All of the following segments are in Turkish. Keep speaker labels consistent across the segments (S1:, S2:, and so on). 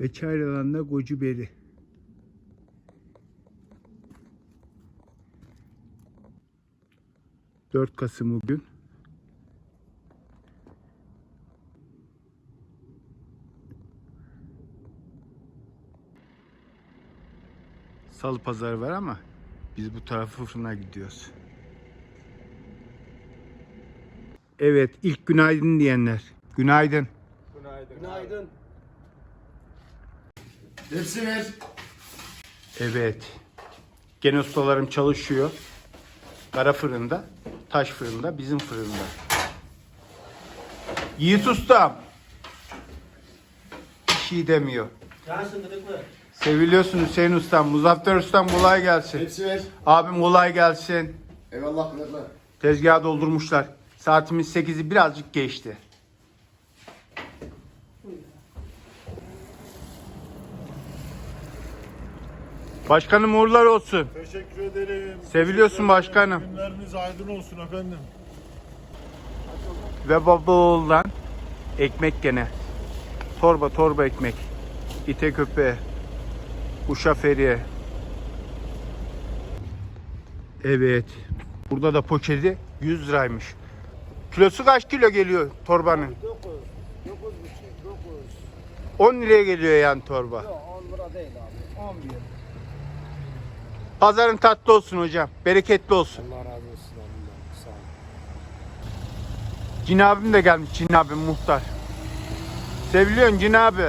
S1: Ve Çayralan'da Gocuberi. Dört Kasım bugün. Salı pazarı var ama biz bu tarafı fırına gidiyoruz. Evet, ilk günaydın diyenler. Günaydın.
S2: Günaydın.
S3: Hepsi ver.
S1: Evet. Gene ustalarım çalışıyor. Kara fırında, taş fırında, bizim fırında. Yiğit ustam. Bir şey demiyor.
S2: Cansın gıdıklı.
S1: Seviliyorsun Hüseyin ustam. Muzaffer ustam kolay gelsin.
S3: Hepsi ver.
S1: Abim kolay gelsin.
S3: Eyvallah kızlar.
S1: Tezgahı doldurmuşlar. Saatimiz 8'i birazcık geçti. Başkanım uğurlar olsun.
S4: Teşekkür ederim.
S1: Seviliyorsun
S4: Teşekkür
S1: başkanım.
S4: ederim. Günleriniz aydın olsun efendim.
S1: Ve baba oğuldan ekmek gene. Torba torba ekmek. İte köpeğe. Uşa feriye. Evet. Burada da poşeti 100 liraymış. Kilosu kaç kilo geliyor torbanın?
S2: 9. 9 buçuk. 9.
S1: 10 liraya geliyor yani torba.
S2: Yok 10 lira değil abi. 11.
S1: Pazarın tatlı olsun hocam. Bereketli olsun.
S2: Allah razı olsun abimden. Sağ ol.
S1: Cin abim de gelmiş. Cin abim muhtar. Seviliyorsun Cin abi.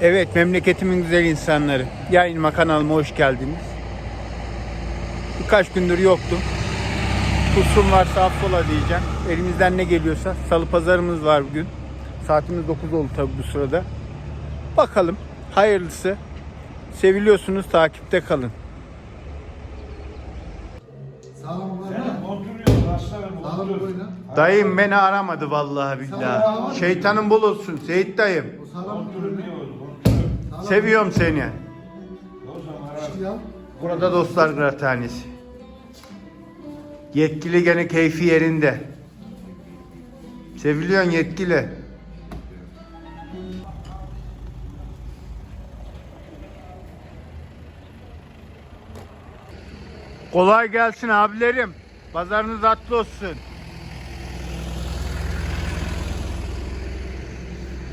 S1: Evet memleketimin güzel insanları. Yayınıma kanalıma hoş geldiniz. Birkaç gündür yoktum. Kusurum varsa affola diyeceğim. Elimizden ne geliyorsa. Salı pazarımız var bugün. Saatimiz 9 oldu tabi bu sırada. Bakalım. Hayırlısı. Seviliyorsunuz takipte kalın.
S3: Boyuna.
S1: Dayım beni aramadı vallahi billahi. Şeytanın bol olsun Seyit dayım. Seviyorum seni. Burada dostlar kıraathanesi. Yetkili gene keyfi yerinde. Seviliyorsun yetkili. Kolay gelsin abilerim. Pazarınız atlı olsun.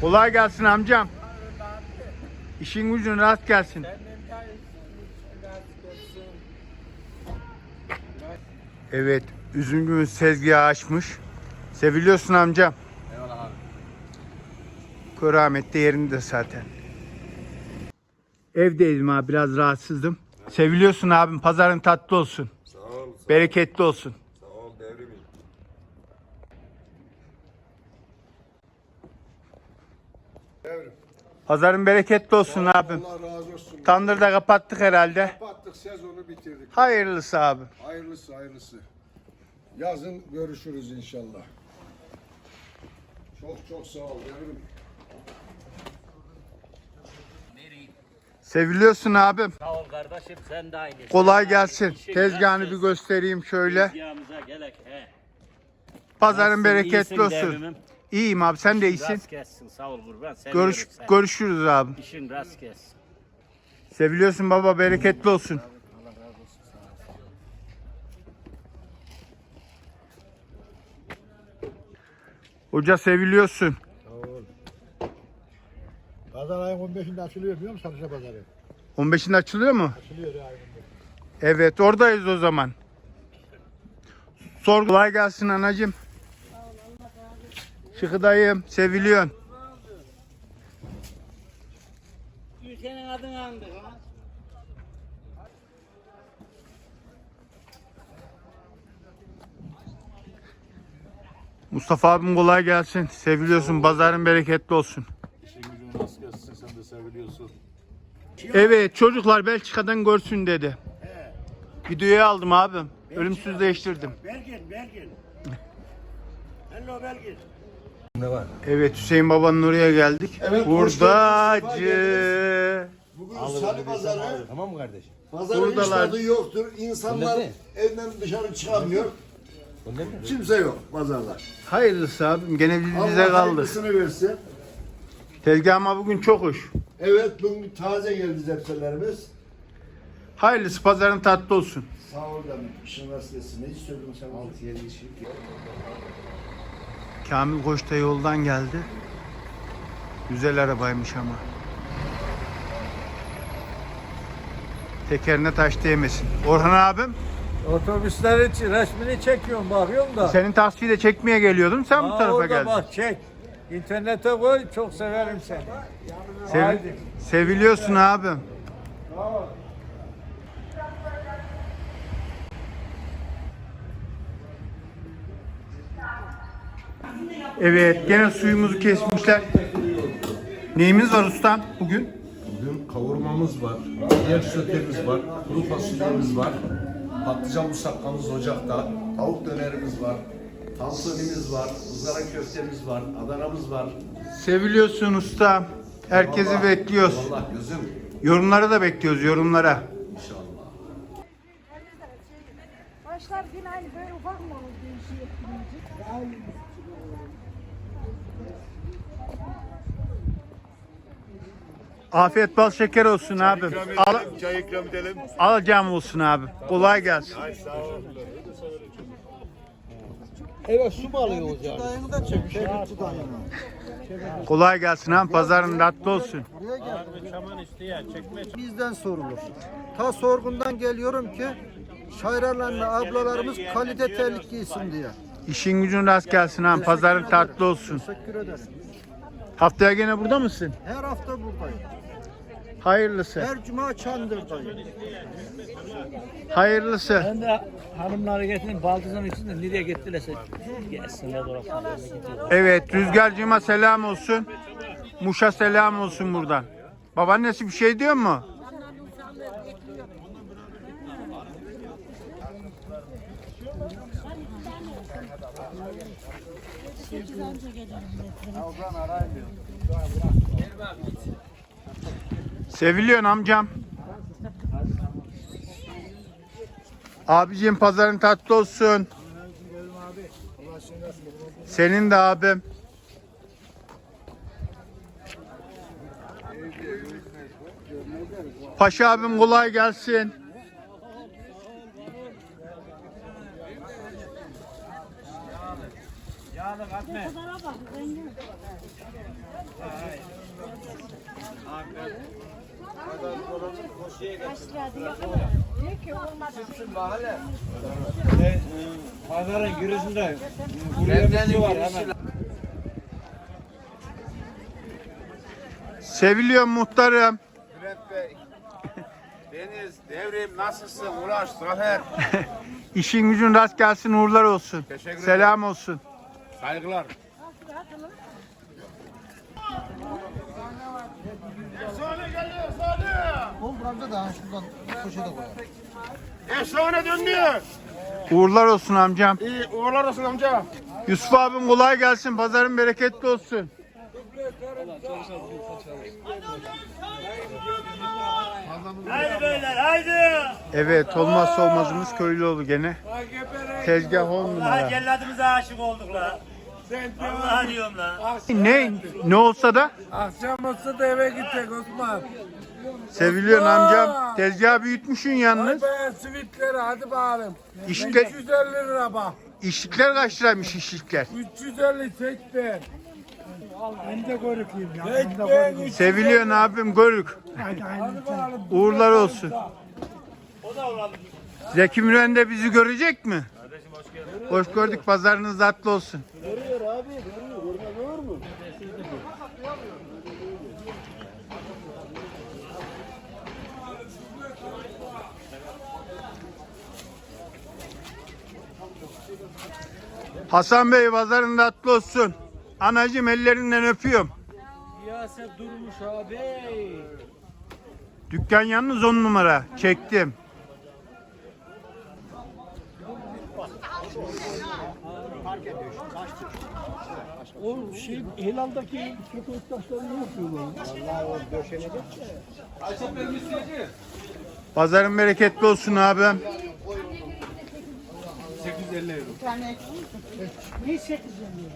S1: Kolay gelsin amcam. İşin gücün rast gelsin. Evet, üzümümüz sezgahı açmış. Seviliyorsun amcam.
S2: Eyvallah abi.
S1: Kuramet de yerinde zaten. Evdeydim abi biraz rahatsızdım. Seviliyorsun abim. Pazarın tatlı olsun.
S3: Sağ ol.
S1: Bereketli olsun.
S3: Sağ ol devrimin. Devrim.
S1: Pazarın bereketli olsun abim.
S3: Allah razı olsun.
S1: Tandırda kapattık herhalde. Hayırlısı abi.
S3: Hayırlısı hayırlısı. Yazın görüşürüz inşallah. Çok çok sağ ol devrim.
S1: Seviliyorsun abim.
S5: Sağ ol kardeşim sen de aynı.
S1: Kolay gelsin.
S5: İşin
S1: Tezgahını bir göstereyim şöyle.
S5: Tezgahımıza gelek he.
S1: Pazarın
S5: Nasılsın,
S1: bereketli olsun. İyiyim abi sen de iyisin.
S5: Rast gelsin sağ ol kurban. Seviyorum
S1: Görüş, görüşürüz abi.
S5: İşin rast gelsin.
S1: Seviliyorsun baba bereketli olsun.
S5: Allah razı olsun sağ ol.
S1: Hoca seviliyorsun.
S4: Pazar ayın 15'inde açılıyor biliyor musun Sarıca pazarı?
S1: 15'inde açılıyor mu?
S4: Açılıyor ya.
S1: Evet oradayız o zaman. Sor kolay gelsin anacım. Şıkı dayım seviliyorsun. Mustafa abim kolay gelsin. Seviliyorsun. Pazarın bereketli olsun.
S4: İşin gücün rast gelsin sen de seviliyorsun.
S1: Evet çocuklar Belçika'dan görsün dedi. Videoyu aldım abim. Ölümsüz değiştirdim.
S2: Belgin, Belgin. Hello Belgin.
S3: ne var?
S1: Evet Hüseyin babanın oraya geldik.
S3: Evet,
S1: Hurdacı.
S3: Bugün salı pazarı.
S2: Tamam mı kardeşim?
S3: Pazarın hiç yoktur. İnsanlar evden dışarı çıkamıyor. Kimse yok pazarda.
S1: Hayırlısı abim gene biz bize
S3: Allah
S1: kaldı.
S3: hayırlısını versin.
S1: Tezgahıma bugün çok hoş.
S3: Evet bugün taze geldi zepselerimiz.
S1: Hayırlısı pazarın tatlı olsun.
S3: Sağ ol canım. İşin rast gelsin. Ne istiyordun sen? 6-7 işi.
S1: Kamil Koç da yoldan geldi. Güzel arabaymış ama. Tekerine taş değmesin. Orhan abim
S6: Otobüslerin resmini çekiyorum bakıyorum da.
S1: senin tasfiyi de çekmeye geliyordum. Sen bu
S6: Aa,
S1: tarafa
S6: orada
S1: geldin.
S6: Bak çek. İnternete koy çok severim seni.
S1: Sev-
S6: Haydi.
S1: seviliyorsun abim. Evet, gene suyumuzu kesmişler. Neyimiz var ustam bugün?
S7: Bugün kavurmamız var, yer sötemiz var, kuru fasulyemiz var, patlıcan musakkamız ocakta, tavuk dönerimiz var, tantunimiz var, ızgara köftemiz var, Adana'mız var.
S1: Seviliyorsun ustam. Herkesi
S7: Vallahi-
S1: bekliyoruz.
S7: Vallahi gözüm
S1: Yorumlara da bekliyoruz, yorumlara.
S7: inşallah.
S8: Başlar yine aynı böyle ufak mı olur değişiyor etkileyici?
S1: Afiyet bal şeker olsun abim. Al,
S4: Çay ikram edelim.
S1: alacağım olsun abi. Kolay gelsin.
S2: Evet su mu alıyoruz yani?
S6: Dayını da çek. Şerbetçi dayını.
S1: Kolay gelsin abi. Pazarın tatlı olsun.
S6: Bizden sorulur. Ta sorgundan geliyorum ki şairlerle ablalarımız kalite terlik giysin diye.
S1: İşin gücün rast gelsin abi. Pazarın tatlı olsun.
S6: Teşekkür ederim.
S1: Haftaya gene burada mısın?
S6: Her hafta buradayım.
S1: Hayırlısı.
S6: Her cuma Çandır'dayım.
S1: Hayırlısı.
S5: Ben de hanımları getirdim baldızın içinde nereye gittilerse gelsinler oraya.
S1: Evet Rüzgarcığıma selam olsun. Muş'a selam olsun buradan. Babaannesi bir şey diyor mu? Seviliyorsun amcam. Abicim pazarın tatlı olsun. Senin de abim. Paşa abim kolay gelsin.
S8: Diyor ki olmadı.
S6: Pazarın girişinde buraya bir şey var hemen.
S1: Seviliyor muhtarım.
S4: Bülent Bey. Deniz, Devrim nasılsın? Ulaş, Zafer.
S1: İşin gücün rast gelsin uğurlar olsun.
S4: Teşekkür ederim.
S1: Selam olsun.
S4: Saygılar. Efsane döndü.
S1: Uğurlar olsun amcam.
S4: İyi, uğurlar olsun amca.
S1: Yusuf abim kolay gelsin. Pazarın bereketli olsun.
S5: Haydi beyler haydi.
S1: Evet olmazsa olmazımız Köylüoğlu gene. Tezgah on numara.
S5: celladımıza aşık olduk la. Allah diyorum la.
S1: Ne? Ne olsa da
S6: Akşam olsa da eve gidecek Osman.
S1: seviliyorsun amcam. Tezgahı büyütmüşsün yalnız.
S6: Ben sivitleri hadi bağırım.
S1: İşte
S6: 350 lira bak.
S1: işlikler kaç liraymış işlikler?
S6: 350 çek ben. Ben de görükeyim ya. Ben.
S1: Seviliyorsun abim görük.
S6: Hadi bakalım.
S1: Uğurlar olsun. Zeki Müren de bizi görecek mi? Hoş gördük. Pazarınız tatlı olsun. Hasan Bey pazarın tatlı olsun. Anacım ellerinden öpüyorum.
S5: Siyaset durmuş abi.
S1: Dükkan yalnız on numara. Çektim.
S2: O şey Helal'daki köpek taşları ne yapıyorlar?
S1: Pazarın bereketli olsun abim.
S8: Ne çekeceğim ya?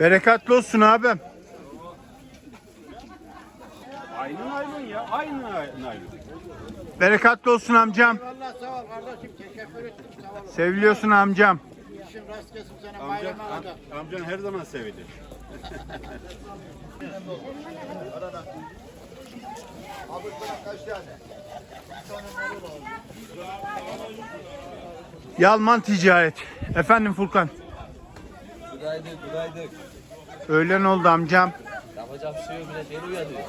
S1: Bereketli olsun abim.
S4: Aynı aynı ya. Aynı aynı.
S1: Bereketli olsun amcam.
S3: Allah sağ ol kardeşim. Teşekkür ettim. Sağ ol.
S1: Seviliyorsun amcam.
S3: İşin rast gelsin sana
S4: Amcan,
S3: bayramına da.
S4: am, amcan her zaman sevilir.
S1: Yalman ticaret. Efendim Furkan.
S2: Günaydın, günaydın.
S1: Öğlen oldu amcam.
S2: Şey yok bile beni uyanıyor.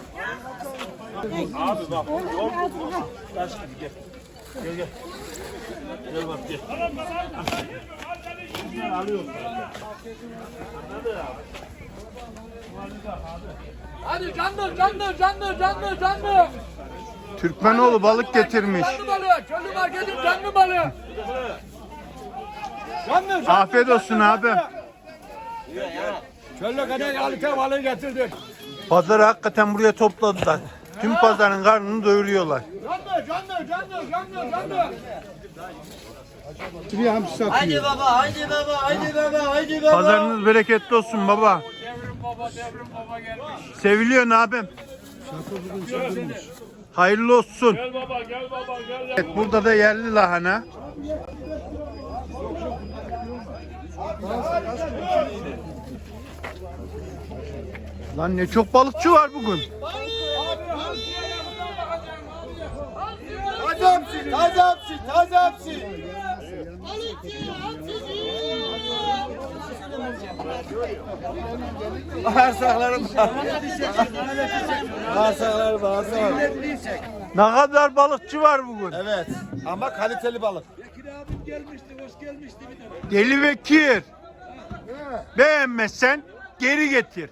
S5: Hadi canlı canlı canlı canlı canlı.
S1: Türkmenoğlu balık getirmiş.
S5: Canlı balığı. Çölü marketin canlı balığı. Canlı
S1: Afiyet olsun abim.
S5: Çölle kadar kalite balığı getirdik.
S1: Pazarı hakikaten buraya topladılar. Tüm pazarın karnını doyuruyorlar.
S5: Canlı canlı canlı canlı canlı.
S2: Haydi baba, haydi baba, haydi baba, haydi baba.
S1: Pazarınız bereketli olsun baba.
S5: Devrim baba devrim baba gelmiş.
S1: Seviliyorsun abim. Hayırlı olsun.
S5: Gel baba gel baba gel.
S1: Evet, burada da yerli lahana. Lan ne çok balıkçı var bugün.
S2: Taze hapsi, taze hapsi, taze hapsi. Bağırsaklarım Bağırsaklarım, bağırsaklarım.
S1: Ne kadar balıkçı var bugün.
S2: Evet, ama kaliteli balık.
S1: Deli Bekir. Beğenmezsen geri getir.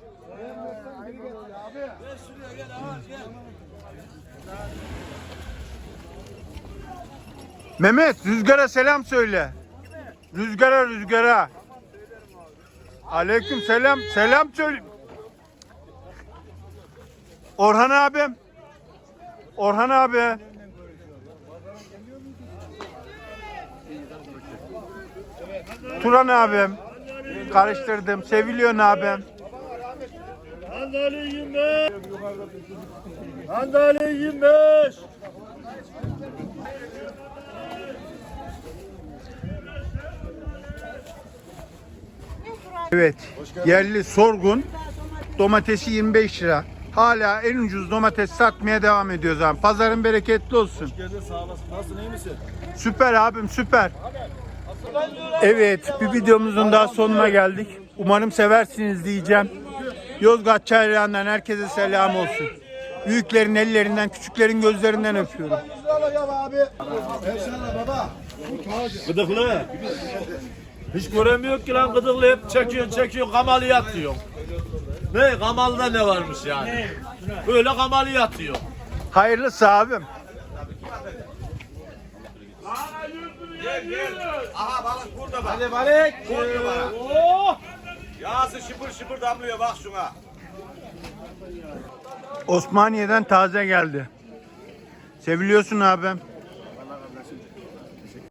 S1: Mehmet rüzgara selam söyle. Rüzgara rüzgara. Aleyküm selam. Selam söyle. Orhan abim. Orhan abi. Turan abim. Karıştırdım. Seviliyorsun abim.
S2: Sandalye 25. Sandalye 25.
S1: Evet. Yerli sorgun. Domatesi 25 lira. Hala en ucuz domates satmaya devam ediyoruz abi. Pazarın bereketli olsun.
S2: Geldin sağ olasın. Nasılsın, iyi misin?
S1: Süper abim süper. Evet bir videomuzun daha sonuna geldik. Umarım seversiniz diyeceğim. Yozgat Çayırağı'ndan herkese selam olsun. Büyüklerin ellerinden, küçüklerin gözlerinden öpüyorum.
S2: Gıdıklı. Hiç göremiyor ki lan gıdıklı hep çekiyorsun çekiyorsun kamaliyat diyor. Ne kamalda ne varmış yani? Böyle kamaliyat diyor.
S1: Hayırlısı abim.
S4: Aha balık burada bak.
S2: Hadi balık. Oh!
S4: Yağsı şıpır şıpır damlıyor bak şuna.
S1: Osmaniye'den taze geldi. Seviliyorsun abim.